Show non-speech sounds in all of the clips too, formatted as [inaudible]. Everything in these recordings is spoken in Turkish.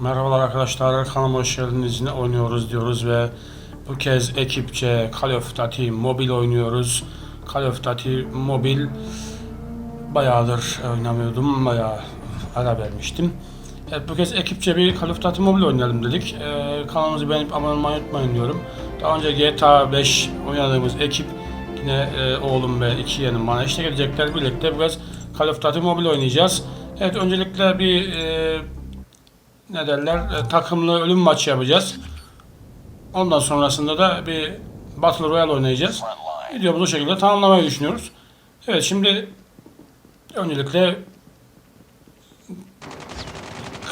Merhabalar arkadaşlar, kanalıma hoş geldiniz. Ne oynuyoruz diyoruz ve bu kez ekipçe Call of Duty Mobile oynuyoruz. Call of Duty Mobile bayağıdır oynamıyordum, bayağı ara vermiştim. Evet, bu kez ekipçe bir Call of Duty Mobile oynayalım dedik. Ee, kanalımızı beğenip abone olmayı unutmayın diyorum. Daha önce GTA 5 oynadığımız ekip yine e, oğlum ve iki yeğenim bana eşlik edecekler. Birlikte biraz Call of Duty Mobile oynayacağız. Evet öncelikle bir e, ne derler e, takımlı ölüm maçı yapacağız. Ondan sonrasında da bir Battle Royale oynayacağız. Videomuzu o şekilde tamamlamayı düşünüyoruz. Evet şimdi öncelikle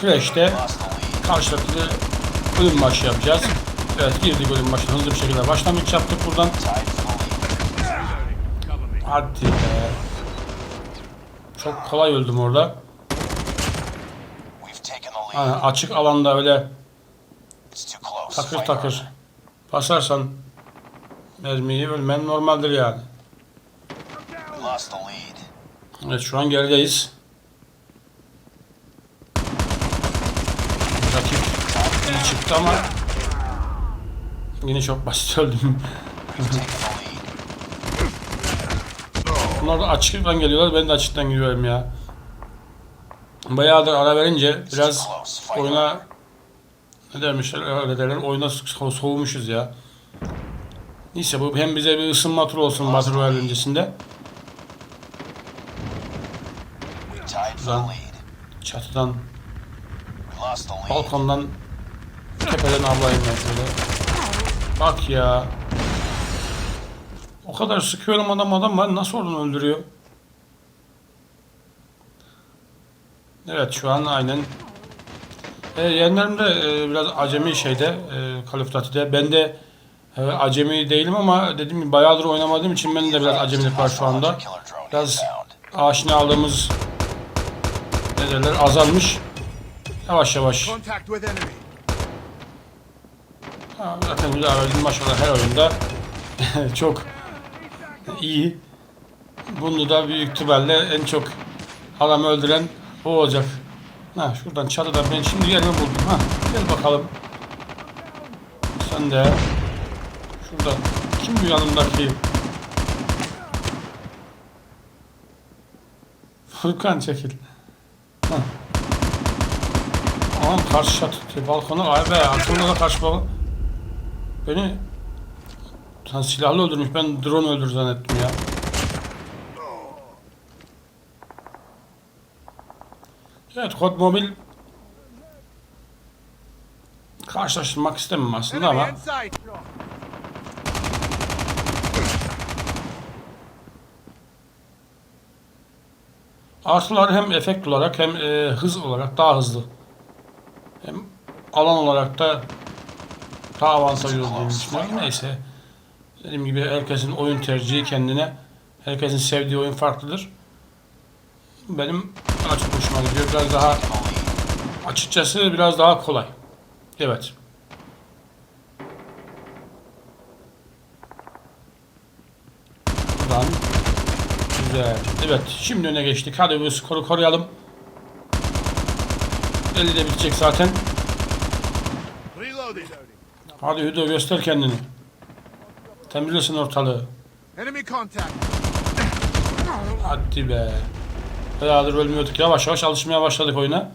Crash'te karşılıklı ölüm maçı yapacağız. Evet girdik ölüm maçına hızlı bir şekilde başlangıç yaptık buradan. Hadi be. Çok kolay öldüm orada. Yani açık alanda öyle takır takır basarsan mermiyi ölmen normaldir yani. Evet şu an gerideyiz. Rakip iyi çıktı ama yine çok basit öldüm. Bunlar da açıktan geliyorlar ben de açıktan giriyorum ya. Bayağıdır ara verince biraz oyuna ne demişler öyle derler oyuna so- soğumuşuz ya. Neyse bu hem bize bir ısınma turu olsun Battle Royale öncesinde. Lead. Çatıdan balkondan tepeden ablayım ben şöyle. Bak ya. O kadar sıkıyorum adam adam var nasıl oradan öldürüyor? Evet şu an aynen. E, yeğenlerim de e, biraz acemi şeyde e, Call of Duty'de. Ben de e, acemi değilim ama dediğim gibi bayağıdır oynamadığım için benim de biraz acemilik var şu anda. Biraz aşinalığımız ne derler azalmış. Yavaş yavaş. Ha, Zaten daha öldüm maşallah her oyunda [laughs] çok iyi. Bunu da büyük ihtimalle en çok adamı öldüren o olacak. Ha şuradan çatıdan ben şimdi yerimi buldum. Ha gel bakalım. Sen de şuradan kim bu yanımdaki? Furkan çekil. Ha. Aman karşı çatı balkona ay be aklımda da karşı balkon. Beni sen silahlı öldürmüş. Ben drone öldür zannettim ya. Evet kod mobil karşılaştırmak istemem aslında ama artılar hem efekt olarak hem e, hız olarak daha hızlı. Hem alan olarak da daha avantajlı olduğunu düşünüyorum. Neyse. Dediğim gibi herkesin oyun tercihi kendine. Herkesin sevdiği oyun farklıdır. Benim daha çok hoşuma gidiyor. Biraz daha açıkçası biraz daha kolay. Evet. Buradan Güzel. Evet. Şimdi öne geçtik. Hadi bu skoru koruyalım. 50 de bitecek zaten. Hadi Hüdo göster kendini. Temizlesin ortalığı. Hadi be. Bayağıdır ölmüyorduk. Yavaş yavaş alışmaya başladık oyuna.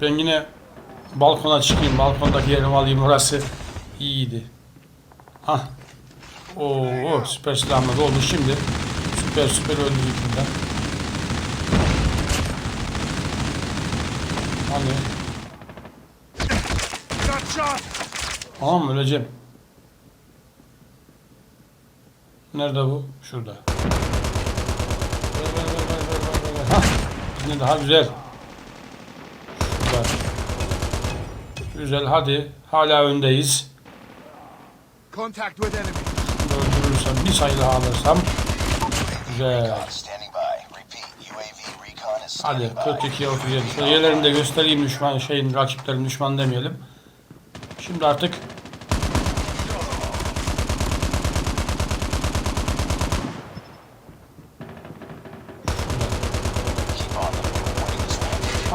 Ben yine balkona çıkayım. Balkondaki yerimi alayım. Orası iyiydi. Hah. Oo, süper silahımız oldu şimdi. Süper süper öldürdük burada. Hani. Tamam? Öleceğim. Nerede bu? Şurada. Ver, ver, ver, ver, ver, ver. Hah, Yine daha güzel. Şurada. Güzel hadi. Hala öndeyiz. Contact with enemy. Öldürürsem bir sayı daha alırsam. Güzel. Hadi standing by. 42'ye 37. Şöyle yerlerini de göstereyim düşman şeyin rakiplerin düşman demeyelim. Şimdi artık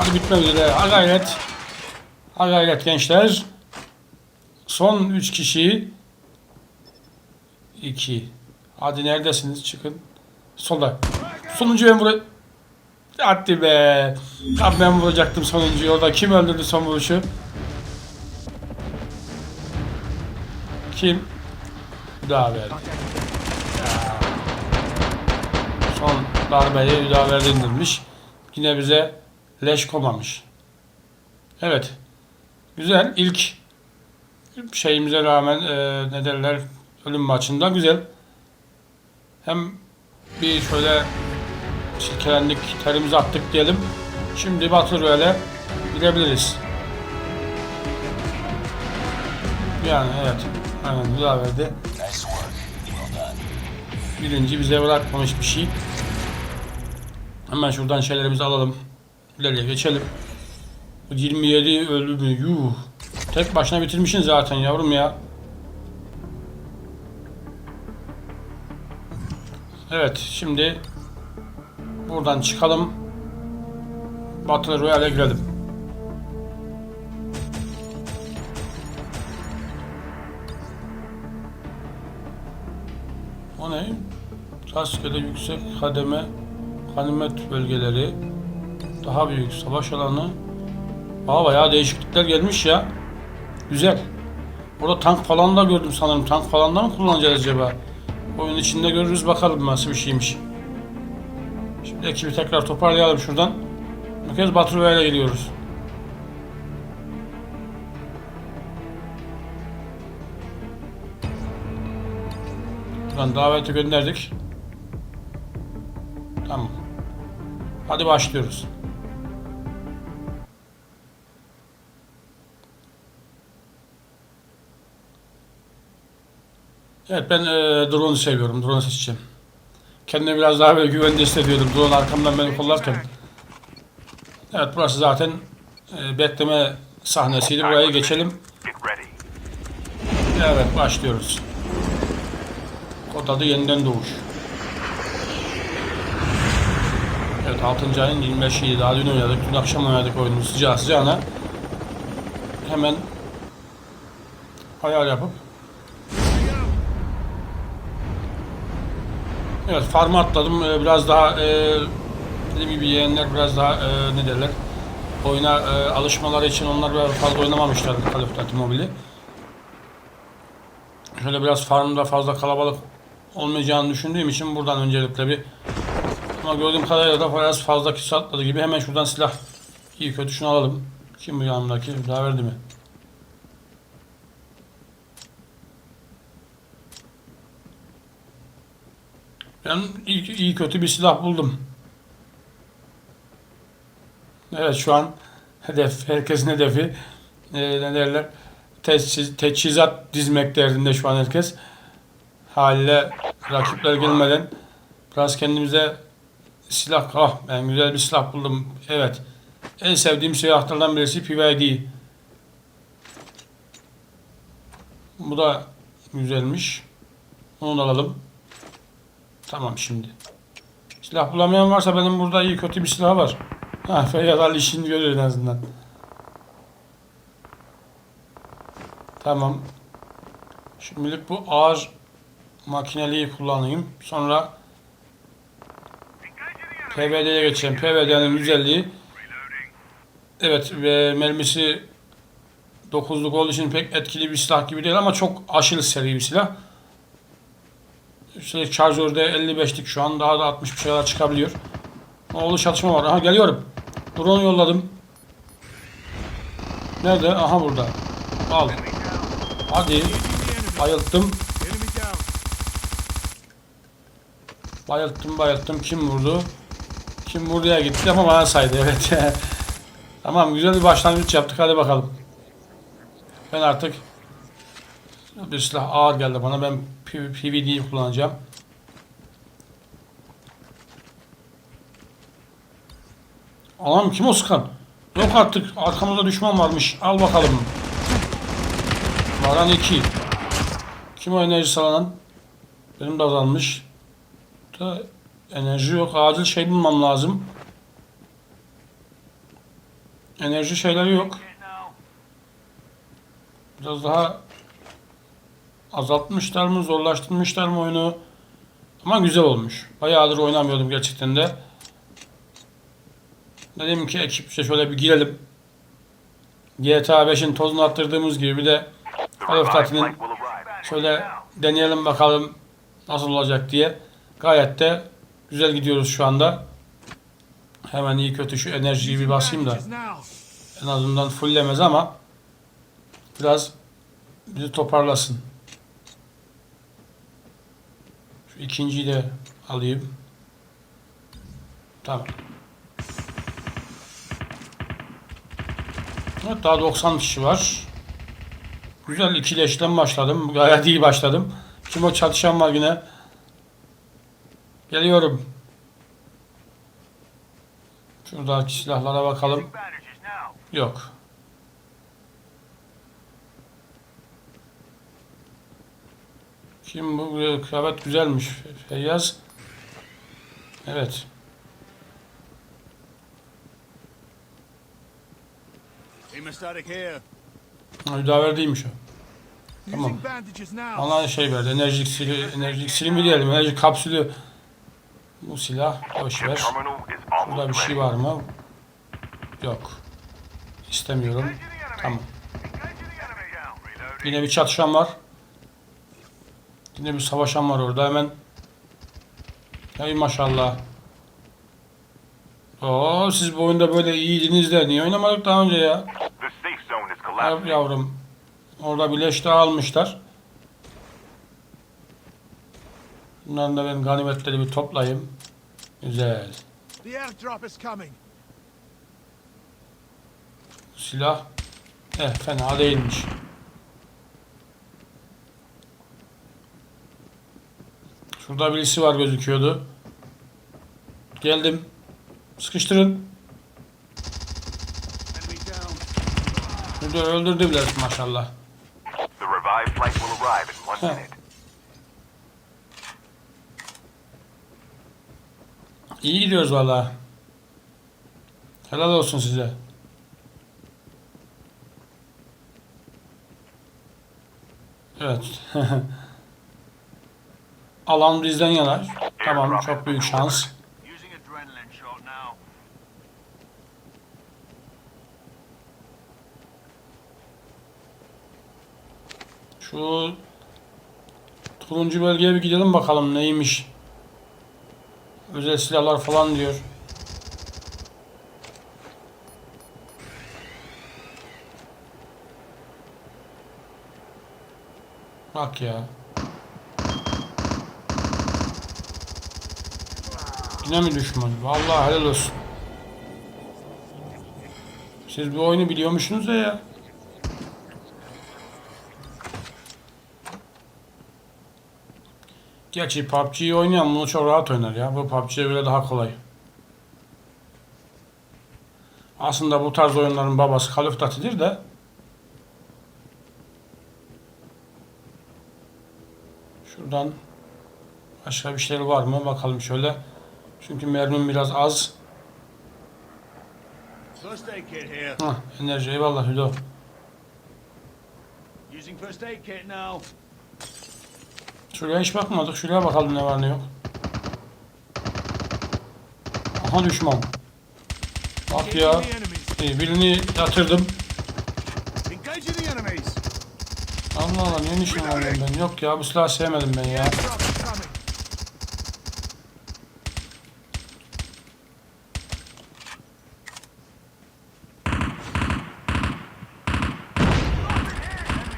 Hadi bitmek üzere. Ha gayret. Ha gayret gençler. Son 3 kişi. 2. Hadi neredesiniz? Çıkın. Solda. Sonuncu ben buraya... Hadi be. Tam ben vuracaktım sonuncuyu. Orada kim öldürdü son vuruşu? Kim? Hüdaver. Ya. Son darbeyi Hüdaver indirmiş. Yine bize leş komamış. Evet. Güzel. İlk şeyimize rağmen e, ne derler ölüm maçında güzel. Hem bir şöyle silkelendik, terimizi attık diyelim. Şimdi Battle Royale'e gidebiliriz. Yani evet. Aynen güzel verdi. Birinci bize bırakmamış bir şey. Hemen şuradan şeylerimizi alalım. İleriye geçelim. Bu 27 öldü mü? Yuh. Tek başına bitirmişsin zaten yavrum ya. Evet şimdi buradan çıkalım. Battle Royale'e girelim. O ne? Rastgele yüksek kademe ganimet bölgeleri daha büyük savaş alanı Aa bayağı değişiklikler gelmiş ya. Güzel. Burada tank falan da gördüm sanırım. Tank falan da mı kullanacağız acaba? Oyun içinde görürüz bakalım nasıl bir şeymiş. Şimdi ekibi tekrar toparlayalım şuradan. Bu kez Royale'e geliyoruz. Buradan daveti gönderdik. Tamam. Hadi başlıyoruz. Evet ben e, drone'u seviyorum. Drone seçeceğim. Kendimi biraz daha böyle güvende hissediyordum. Drone arkamdan beni kollarken. Evet burası zaten e, bekleme sahnesiydi. Buraya geçelim. Evet başlıyoruz. Kod adı yeniden doğuş. Evet 6. ayın 25'iydi. Daha dün oynadık. Dün akşam oynadık oyunu sıcağı sıcağına. Hemen ayar yapıp Evet farmı atladım. Ee, Biraz daha e, dediğim gibi yeğenler biraz daha e, ne derler oyuna e, alışmaları için onlar biraz fazla oynamamışlar Call of Duty Mobile'i. Şöyle biraz farmda fazla kalabalık olmayacağını düşündüğüm için buradan öncelikle bir ama gördüğüm kadarıyla da biraz fazla kişi atladı gibi hemen şuradan silah iyi kötü şunu alalım. Kim bu yanımdaki? Daha verdi mi? Ben iyi, iyi kötü bir silah buldum. Evet şu an hedef, herkesin hedefi e, ne derler teçhiz, teçhizat dizmek derdinde şu an herkes. Haliyle rakipler gelmeden biraz kendimize silah, ah ben güzel bir silah buldum. Evet. En sevdiğim silahlardan birisi PYD. Bu da güzelmiş. Onu da alalım. Tamam şimdi. Silah bulamayan varsa benim burada iyi kötü bir silah var. Ha Feyyaz Ali işini görüyor en azından. Tamam. Şimdilik bu ağır makineliği kullanayım. Sonra PVD'ye geçeceğim. PVD'nin güzelliği Evet ve mermisi 9'luk olduğu için pek etkili bir silah gibi değil ama çok aşırı seri bir silah. Üstelik şarjörde 55'lik şu an daha da 60 bir şeyler çıkabiliyor. Oğlu çatışma var. Aha geliyorum. Drone yolladım. Nerede? Aha burada. Al. Hadi. Bayılttım. Bayılttım bayılttım. Kim vurdu? Kim vurduya gitti ama bana saydı [laughs] evet. tamam güzel bir başlangıç yaptık. Hadi bakalım. Ben artık bir silah ağır geldi bana. Ben PVD'yi kullanacağım. Anam kim o sıkan? Yok artık arkamızda düşman varmış. Al bakalım. Varan 2. Kim o enerji sağlanan? Benim de azalmış. Da enerji yok. Acil şey bulmam lazım. Enerji şeyleri yok. Biraz daha azaltmışlar mı, zorlaştırmışlar mı oyunu? Ama güzel olmuş. Bayağıdır oynamıyordum gerçekten de. Dedim ki ekipçe şöyle bir girelim. GTA 5'in tozunu attırdığımız gibi bir de of Duty'nin şöyle deneyelim bakalım nasıl olacak diye. Gayet de güzel gidiyoruz şu anda. Hemen iyi kötü şu enerjiyi bir basayım da en azından fullemez ama biraz bizi toparlasın. Şu ikinciyi de alayım. Tamam. Evet daha 90 kişi var. Güzel ikileşten başladım. Gayet iyi başladım. Kim o çatışan var yine. Geliyorum. Şuradaki silahlara bakalım. Yok. Kim bu? Kıyafet güzelmiş. Feyyaz. Evet. Müdaverdeymiş o. Tamam. Bana şey verdi. Enerji iksiri, enerji iksiri mi diyelim? Enerji kapsülü. Bu silah. Boş ver. Burada bir şey var mı? Yok. İstemiyorum. Tamam. Yine bir çatışan var. Yine bir savaşan var orada hemen. Hey maşallah. Oo siz bu oyunda böyle iyiydiniz de niye oynamadık daha önce ya? Collapsing. yavrum. Orada bir leş daha almışlar. Bundan da ben ganimetleri bir toplayayım. Güzel. Silah. Eh fena değilmiş. Şurada birisi var gözüküyordu. Geldim. Sıkıştırın. Şurada öldürdü bile maşallah. İyi gidiyoruz valla. Helal olsun size. Evet. [laughs] Alan bizden yana. Tamam çok büyük şans. Şu turuncu bölgeye bir gidelim bakalım neymiş. Özel silahlar falan diyor. Bak ya. Yine mi düşman? Vallahi helal olsun. Siz bu oyunu biliyormuşsunuz ya ya. Gerçi PUBG'yi oynayan bunu çok rahat oynar ya. Bu PUBG'ye göre daha kolay. Aslında bu tarz oyunların babası Call of Duty'dir de Şuradan başka bir şeyler var mı? Bakalım şöyle. Çünkü mermim biraz az. Hah, enerji eyvallah Hüdo. Şuraya hiç bakmadık. Şuraya bakalım ne var ne yok. Aha düşman. Bak ya. İyi, birini yatırdım. Allah Allah niye nişan alıyorum ben? Yok ya bu silahı sevmedim ben ya. Airdrop is coming.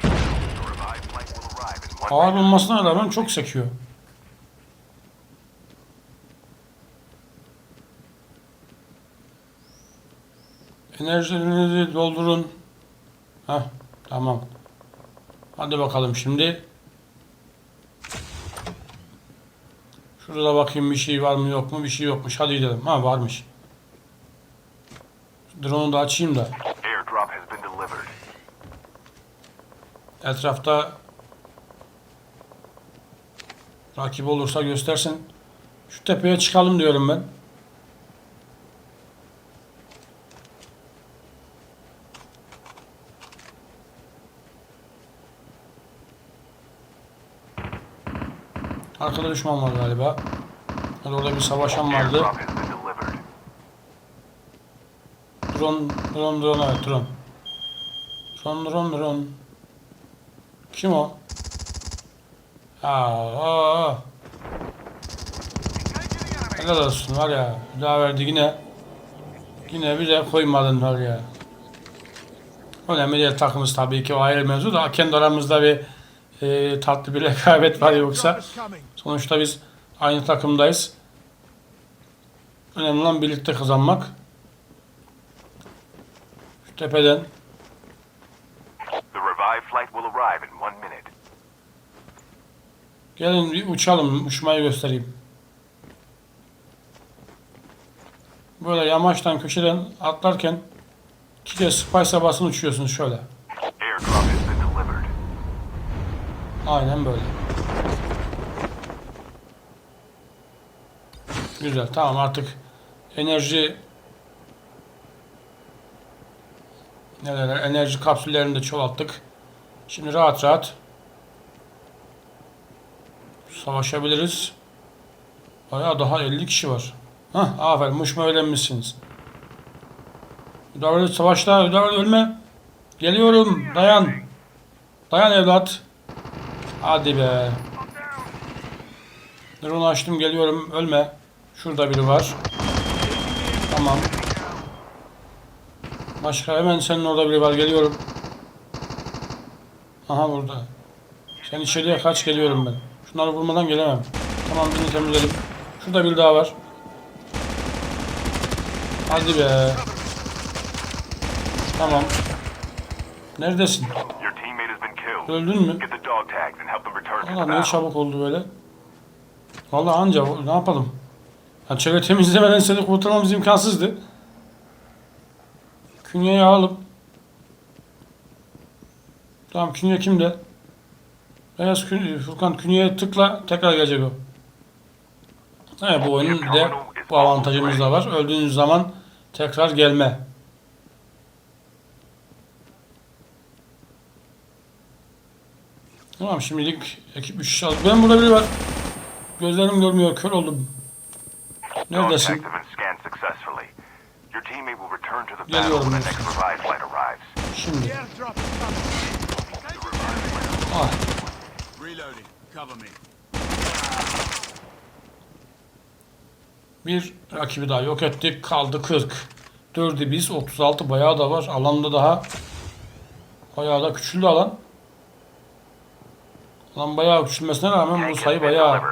The revived flight will arrive in one Ağır olmasına rağmen çok sekiyor. Enerjilerinizi doldurun. Heh, tamam. Hadi bakalım şimdi. Şurada bakayım bir şey var mı yok mu? Bir şey yokmuş. Hadi gidelim. Ha varmış. Drone'u da açayım da. Etrafta Rakip olursa göstersin. Şu tepeye çıkalım diyorum ben. Arkada düşman var galiba. Yani orada bir savaşan vardı. Drone, drone, drone, evet drone. Drone, drone, drone. Kim o? Aa, aa. Helal olsun var ya. Daha verdi yine. Yine bir de koymadın var ya. Önemli değil takımız tabii ki o ayrı mevzu da kendi aramızda bir e, tatlı bir [laughs] rekabet var yoksa. Sonuçta biz aynı takımdayız. Önemli olan birlikte kazanmak. Şu tepeden The revived flight will arrive in one minute. Gelin bir uçalım. Uçmayı göstereyim. Böyle yamaçtan köşeden atlarken iki kez spice'a basın uçuyorsunuz şöyle. Aynen böyle. Güzel. Tamam artık enerji ne derler, enerji kapsüllerini de çoğalttık. Şimdi rahat rahat savaşabiliriz. Bayağı daha 50 kişi var. Hah aferin muşma öğrenmişsiniz. Müdavret savaşta müdavret ölme. Geliyorum dayan. Dayan evlat. Hadi be. Drone açtım geliyorum ölme. Şurada biri var. Tamam. Başka hemen senin orada biri var geliyorum. Aha burada. Sen içeriye kaç geliyorum ben. Şunları vurmadan gelemem. Tamam birini temizledim. Şurada bir daha var. Hadi be. Tamam. Neredesin? Öldün mü? Allah ne çabuk oldu böyle. Vallahi anca ne yapalım. Ya çevre [laughs] temizlemeden seni kurtarmamız imkansızdı. Künyeyi alalım. Tamam künye kimde? Beyaz künye, Furkan künyeye tıkla tekrar gelecek o. Evet bu oyunun bir de bu avantajımız da var. Öldüğünüz zaman tekrar gelme. Tamam şimdilik ekip 3 aldık. Ben burada biri var. Gözlerim görmüyor. Kör oldum. Neredesin? Geliyorum when the Yusuf. next revived flight arrives. Şimdi. Ah. Bir rakibi daha yok ettik. Kaldı 40. 4'ü biz. 36 bayağı da var. Alanda daha bayağı da küçüldü alan. Alan bayağı küçülmesine rağmen bu sayı bayağı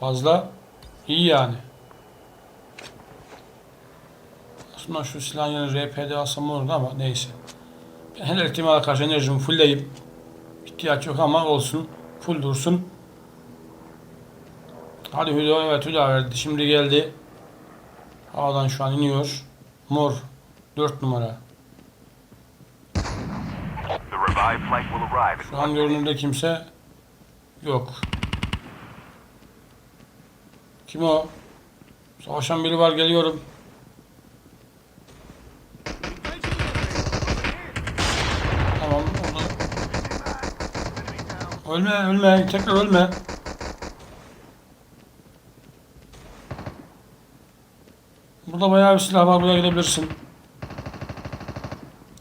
fazla. İyi yani. Aslında şu silahın yerine RPD alsam olurdu ama neyse. Ben her ihtimale karşı enerjimi fullleyip ihtiyaç yok ama olsun. Full dursun. Hadi Hüda evet Hüda verdi. Şimdi geldi. Havadan şu an iniyor. Mor. 4 numara. Şu an görünürde kimse yok. Kim o? Savaşan biri var geliyorum. Tamam orada. Ölme ölme tekrar ölme. Burada bayağı bir silah var buraya gidebilirsin.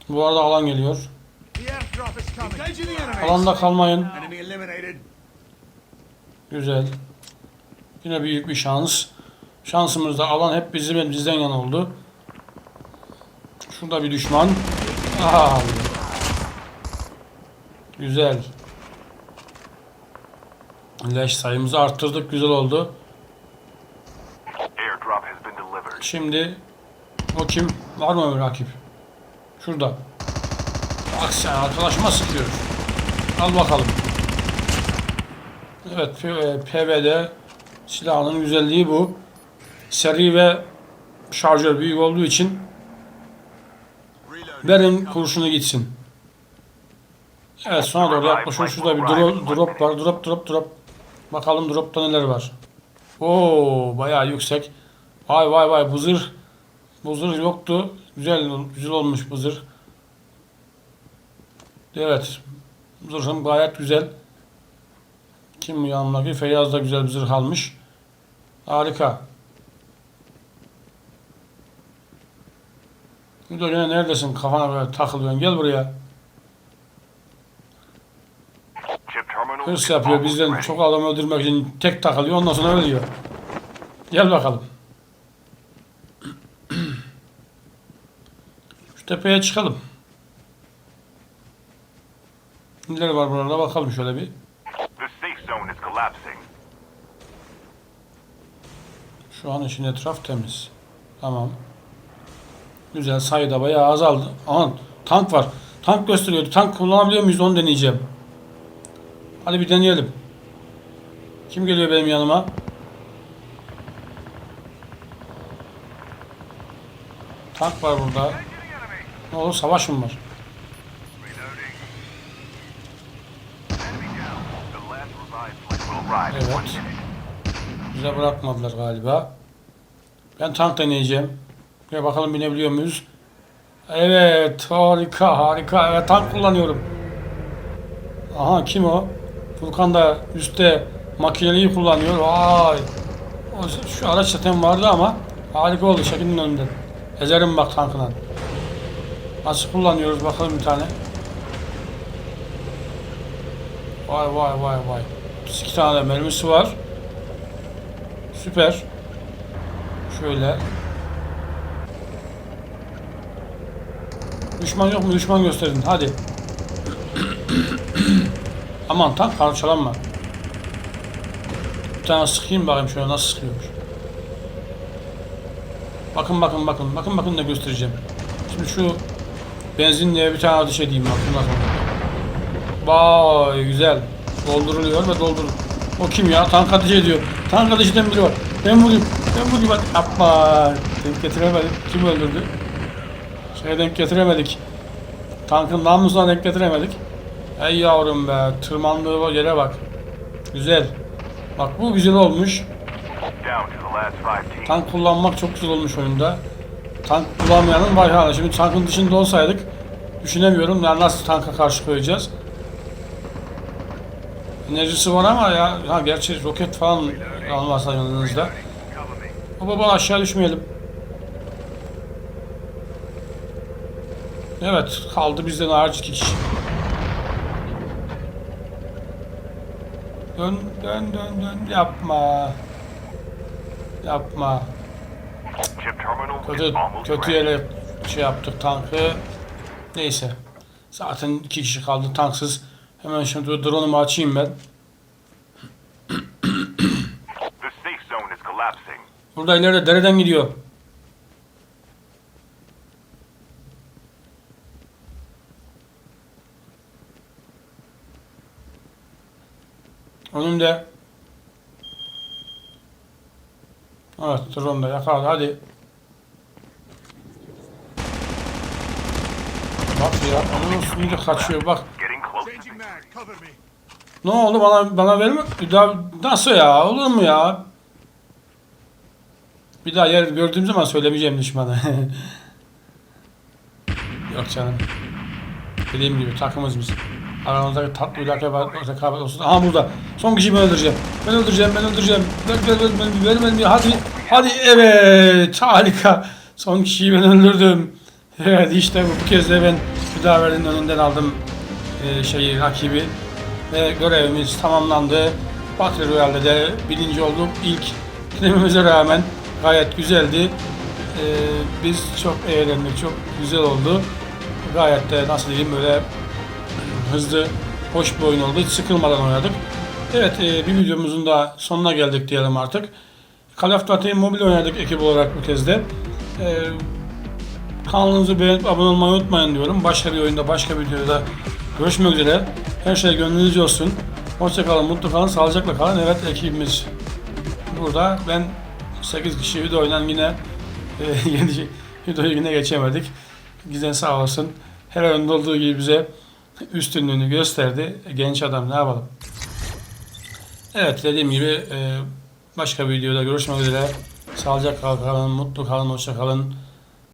Bu arada alan geliyor. Alanda kalmayın. Güzel. Yine büyük bir şans. Şansımızda alan hep bizim bizden yana oldu. Şurada bir düşman. Aha. Güzel. Leş sayımızı arttırdık. Güzel oldu. Şimdi o kim? Var mı rakip? Şurada. Bak sen arkadaşıma sıkıyor. Al bakalım. Evet P- PVD silahının güzelliği bu. Seri ve şarjör büyük olduğu için verin kurşunu gitsin. Evet sona doğru yaklaşıyor. Şurada bir drop, drop var. Drop drop drop. Bakalım dropta neler var. Oo bayağı yüksek. Vay vay vay bu zırh. Bu zırh yoktu. Güzel güzel olmuş bu zırh. Evet. Zırhım gayet güzel. Kim bu yanımdaki? Feyyaz da güzel bir zırh almış. Harika. Müdür yine neredesin? Kafana böyle takılıyorsun. Gel buraya. Hırs yapıyor. Bizden çok adam öldürmek için tek takılıyor. Ondan sonra ölüyor. Gel bakalım. [clears throat] Şu tepeye çıkalım. Neler var burada bakalım şöyle bir. Şu an için etraf temiz. Tamam. Güzel sayıda bayağı azaldı. Aman tank var. Tank gösteriyordu. Tank kullanabiliyor muyuz onu deneyeceğim. Hadi bir deneyelim. Kim geliyor benim yanıma? Tank var burada. Ne olur savaş mı var? Evet. Bize bırakmadılar galiba. Ben tank deneyeceğim. Bir bakalım binebiliyor muyuz? Evet harika harika. Evet tank kullanıyorum. Aha kim o? Furkan da üstte makineliği kullanıyor. Vay. Şu araç zaten vardı ama harika oldu şeklinin önünden. Ezerim bak tankına. Nasıl kullanıyoruz bakalım bir tane. Vay vay vay vay. İki tane mermisi var. Süper. Şöyle. Düşman yok mu? Düşman gösterin. Hadi. Aman tank parçalanma. Bir tane sıkayım bakayım şöyle nasıl sıkıyormuş. Bakın bakın bakın. Bakın bakın ne göstereceğim. Şimdi şu benzinliğe bir tane ateş edeyim bak. Bundan sonra. Vay güzel. Dolduruluyor ve doldur. O kim ya? Tank ateş ediyor. Tank ateş eden biri var. Ben vurayım. Ben vurayım. Hadi. Yapma. Denk getiremedik. Kim öldürdü? Şeye denk getiremedik. Tankın namlusuna denk getiremedik. Ey yavrum be. Tırmandığı yere bak. Güzel. Bak bu güzel olmuş. Tank kullanmak çok güzel olmuş oyunda. Tank kullanmayanın vay haline. Şimdi tankın dışında olsaydık düşünemiyorum. Yani nasıl tanka karşı koyacağız? Enerjisi var ama ya ha gerçi roket falan almazsa yanınızda. Baba baba aşağı düşmeyelim. Evet kaldı bizden hariç iki kişi. Dön dön dön dön yapma. Yapma. Kötü, kötü yere şey yaptık tankı. Neyse. Zaten iki kişi kaldı tanksız. Hemen şimdi drone'umu açayım ben. Burada ileride dereden gidiyor. Önümde. Evet drone da yakaladı hadi. Bak ya onun üstünde kaçıyor bak. Ne oldu bana bana verme? Bir daha nasıl ya? Olur mu ya? Bir daha yer gördüğüm zaman söylemeyeceğim düşmana. [laughs] Yok canım. Dediğim gibi takımız biz. Aramızda tatlı bir rekabet, rekabet olsun. Aha burada. Son kişiyi ben öldüreceğim. Ben öldüreceğim, ben öldüreceğim. Ver, ver, ver, ver, ver, ver, ver. Hadi, hadi, evet. Harika. Son kişiyi ben öldürdüm. Evet, işte bu. Kez de ben müdavelerin önünden aldım e, şeyi, rakibi. Ve görevimiz tamamlandı. Battle Royale'de de birinci olduk. İlk denememize rağmen gayet güzeldi. Ee, biz çok eğlendik, çok güzel oldu. Gayet de nasıl diyeyim böyle hızlı, hoş bir oyun oldu. Hiç sıkılmadan oynadık. Evet e, bir videomuzun da sonuna geldik diyelim artık. Call of Duty Mobile oynadık ekip olarak bu kez de. Ee, kanalımızı beğenip abone olmayı unutmayın diyorum. Başka bir oyunda, başka bir videoda görüşmek üzere. Her şey gönlünüzce olsun. Hoşçakalın, mutlu kalın, sağlıcakla kalın. Evet ekibimiz burada. Ben 8 kişi video oynan yine e, [laughs] yeni videoyu yine geçemedik. Gizem sağ olsun. Her oyunda olduğu gibi bize üstünlüğünü gösterdi. Genç adam ne yapalım. Evet dediğim gibi e, başka bir videoda görüşmek üzere. Sağlıcakla kalın, mutlu kalın, hoşça kalın.